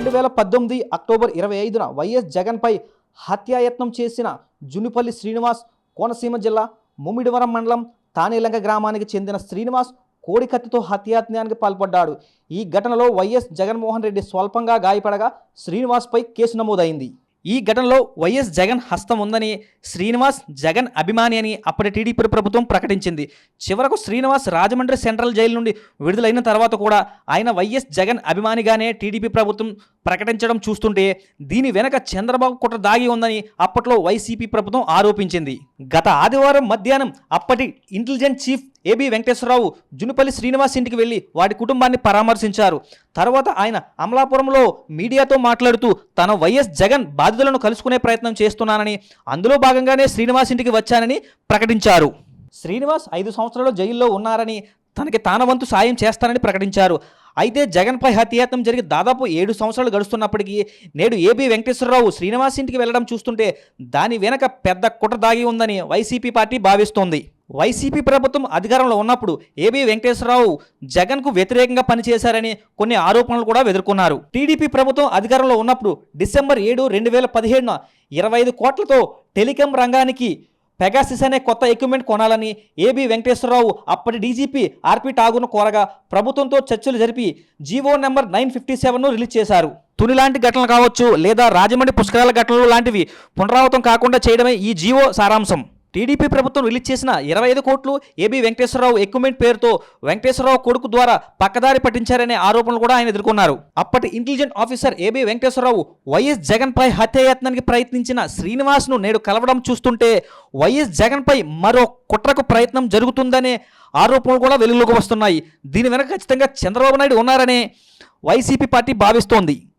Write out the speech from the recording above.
రెండు వేల పద్దెనిమిది అక్టోబర్ ఇరవై ఐదున వైఎస్ జగన్పై హత్యాయత్నం చేసిన జునిపల్లి శ్రీనివాస్ కోనసీమ జిల్లా ముమ్మిడివరం మండలం తానేలంక గ్రామానికి చెందిన శ్రీనివాస్ కోడికత్తితో హత్యాయత్నానికి పాల్పడ్డాడు. ఈ ఘటనలో వైఎస్ జగన్మోహన్ రెడ్డి స్వల్పంగా గాయపడగా శ్రీనివాస్పై కేసు నమోదైంది. ఈ ఘటనలో వైఎస్ జగన్ హస్తం ఉందని శ్రీనివాస్ జగన్ అభిమాని అని అప్పటి టీడీపీ ప్రభుత్వం ప్రకటించింది. చివరకు శ్రీనివాస్ రాజమండ్రి సెంట్రల్ జైలు నుండి విడుదలైన తర్వాత కూడా ఆయన వైఎస్ జగన్ అభిమానిగానే టీడీపీ ప్రభుత్వం ప్రకటించడం చూస్తుంటే దీని వెనక చంద్రబాబు కుట్ర దాగి ఉందని అప్పట్లో వైసీపీ ప్రభుత్వం ఆరోపించింది. గత ఆదివారం మధ్యాహ్నం అప్పటి intelligent chief AB Venkateswara Rao Junupalli Srinivas ఇంటికి వెళ్ళి వాటి కుటుంబాన్ని పరామర్శించారు. తర్వాత ఆయన అమలాపురంలో మీడియాతో మాట్లాడుతూ తన వైఎస్ జగన్ బాధితులను కలుసుకునే ప్రయత్నం చేస్తున్నానని అందులో భాగంగానే శ్రీనివాస్ ఇంటికి వచ్చానని ప్రకటించారు. శ్రీనివాస్ ఐదు సంవత్సరాలు జైల్లో ఉన్నారని తనకి తాన వంతు సాయం చేస్తానని ప్రకటించారు. అయితే జగన్పై హత్యాయత్నం జరిగి దాదాపు ఏడు సంవత్సరాలు గడుస్తున్నప్పటికీ నేడు ఏబీ వెంకటేశ్వరరావు శ్రీనివాస్ ఇంటికి వెళ్ళడం చూస్తుంటే దాని వెనక పెద్ద కుట్ర దాగి ఉందని వైసీపీ పార్టీ భావిస్తోంది. వైసీపీ ప్రభుత్వం అధికారంలో ఉన్నప్పుడు ఏబీ వెంకటేశ్వరరావు జగన్కు వ్యతిరేకంగా పనిచేశారని కొన్ని ఆరోపణలు కూడా ఎదుర్కొన్నారు టీడీపీ ప్రభుత్వం అధికారంలో ఉన్నప్పుడు డిసెంబర్ ఏడు రెండు వేల పదిహేడున ఇరవై ఐదు కోట్లతో టెలికాం రంగానికి పెగాసిస్ అనే కొత్త ఎక్విప్మెంట్ కొనాలని ఏబి వెంకటేశ్వరరావు అప్పటి డీజీపీ ఆర్పి ఠాగూర్ను కోరగా ప్రభుత్వంతో చర్చలు జరిపి జీవో నెంబర్ నైన్ ఫిఫ్టీ సెవెన్ను రిలీజ్ చేశారు. తుని లాంటి ఘటనలు కావచ్చు లేదా రాజమండ్రి పుష్కరాల ఘటనలు లాంటివి పునరావృతం కాకుండా చేయడమే ఈ జీవో సారాంశం. టీడీపీ ప్రభుత్వం రిలీజ్ చేసిన ఇరవై ఐదు కోట్లు ఏబీ వెంకటేశ్వరరావు ఎక్విప్మెంట్ పేరుతో వెంకటేశ్వరరావు కొడుకు ద్వారా పక్కదారి పట్టించారనే ఆరోపణలు కూడా ఆయన ఎదుర్కొన్నారు. అప్పటి intelligent officer AB Venkateswara Rao YS జగన్పై హత్యయత్నానికి హత్యాయత్నానికి ప్రయత్నించిన శ్రీనివాస్ను నేడు కలవడం చూస్తుంటే వైఎస్ జగన్పై మరో కుట్రకు ప్రయత్నం జరుగుతుందనే ఆరోపణలు కూడా వెలుగులోకి వస్తున్నాయి. దీని వెనక ఖచ్చితంగా చంద్రబాబు నాయుడు ఉన్నారనే వైసీపీ పార్టీ భావిస్తోంది.